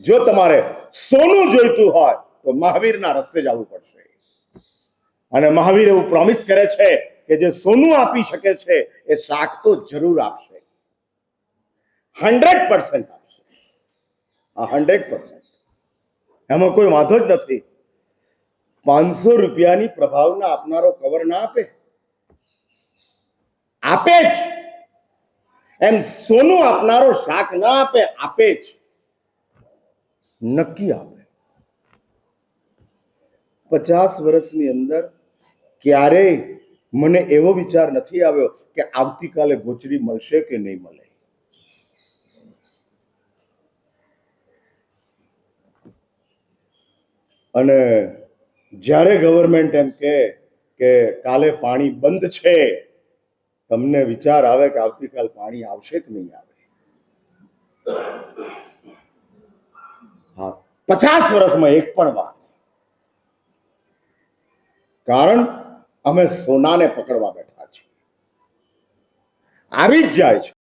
જો તમારે સોનું જોઈતું હોય, તો મહાવીરના રસ્તે જવું પડશે. અને મહાવીર એવું પ્રોમિસ કરે છે કે જે સોનું આપી શકે છે, એ શાક તો જરૂર આપશે. હંડ્રેડ પર્સન્ટ આપશે. આ હંડ્રેડ પર્સન્ટ એમાં કોઈ વાંધો જ નથી. પાંચસો રૂપિયાની પ્રભાવના આપનારો કવર ના આપે. આપે જ. એમ સોનું આપનારો શાક ના આપે આપે જ. નક્કી આપે. પચાસ વર્ષની અંદર ક્યારેય મને એવો વિચાર નથી આવ્યો કે આવતીકાલે ગોચરી મળશે કે નહીં મળે. અને જ્યારે ગવર્મેન્ટ એમ કહે કે કાલે પાણી બંધ છે, તમને વિચાર આવે કે આવતીકાલ પાણી આવશે કે નહીં આવે? પચાસ વર્ષમાં એક પણ વાર. કારણ અમે સોનાને પકડવા બેઠા છીએ. આવી જ જાય છે.